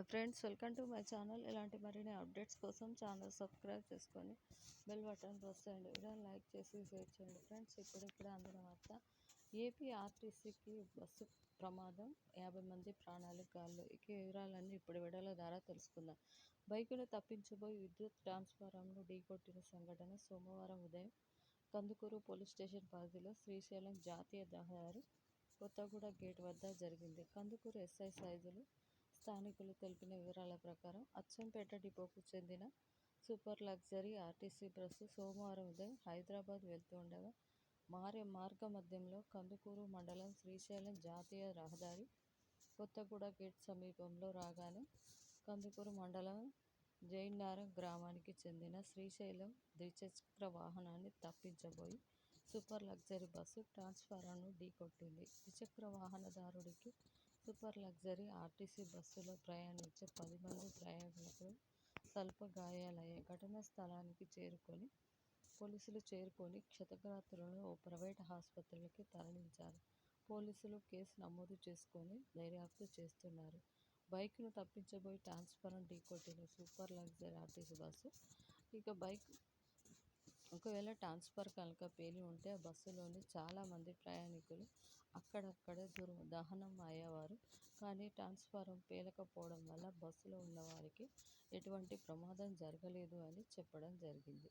Hi friends welcome to my channel ఇలాంటి మరిన్ని updates కోసం ఛానల్ సబ్స్క్రైబ్ చేసుకొని బెల్ బటన్ ప్రెస్ చేయండి వీడియోని లైక్ చేసి షేర్ చేయండి ఫ్రెండ్స్ ఇప్పుడిప్పుడే అందిన వార్త ఏపీ ఆర్టీసీకి బస్సు ప్రమాదం యాభై మంది ప్రాణాలు గాల్లో ఇక వివరాలన్నీ ఇప్పుడు వీడియోల ద్వారా తెలుసుకుందాం. బైకును తప్పించబోయి విద్యుత్ ట్రాన్స్ఫారంను ఢీకొట్టిన సంఘటన సోమవారం ఉదయం కందుకూరు పోలీస్ స్టేషన్ పరిధిలో శ్రీశైలం జాతీయ రహదారి కొత్తగూడ గేట్ వద్ద జరిగింది. కందుకూరు ఎస్ఐ సైజులు స్థానికులు తెలిపిన వివరాల ప్రకారం అచ్చంపేట డిపోకు చెందిన సూపర్ లగ్జరీ ఆర్టీసీ బస్సు సోమవారం ఉదయం హైదరాబాద్ వెళ్తుండగా మారే మార్గ మధ్యంలో కందుకూరు మండలం శ్రీశైలం జాతీయ రహదారి కొత్తగూడ గేట్ సమీపంలో రాగానే కందుకూరు మండలం జైన్నారం గ్రామానికి చెందిన శ్రీశైలం ద్విచక్ర వాహనాన్ని తప్పించబోయి సూపర్ లగ్జరీ బస్సు ట్రాన్స్ఫారంను ఢీకొట్టింది. ద్విచక్ర వాహనదారుడికి సూపర్ లగ్జరీ ఆర్టీసీ బస్సులో ప్రయాణించే పది మంది ప్రయాణికులు స్వల్ప గాయాలయ్యాయి ఘటనా స్థలానికి చేరుకొని పోలీసులు చేరుకొని క్షతగాత్రులను ఓ ప్రైవేట్ ఆసుపత్రికి తరలించారు. పోలీసులు కేసు నమోదు చేసుకొని దర్యాప్తు చేస్తున్నారు. బైక్ను తప్పించబోయి ట్రాన్స్ఫారం ఢీకొట్టిన సూపర్ లగ్జరీ ఆర్టీసీ బస్సు. ఇక బైక్ ఒకవేళ ట్రాన్స్ఫర్ కనుక పేలి ఉంటే ఆ బస్సులోని చాలామంది ప్రయాణికులు అక్కడక్కడే దుర్ దహనం అయ్యేవారు. కానీ ట్రాన్స్ఫారం పేలకపోవడం వల్ల బస్సులో ఉన్నవారికి ఎటువంటి ప్రమాదం జరగలేదు అని చెప్పడం జరిగింది.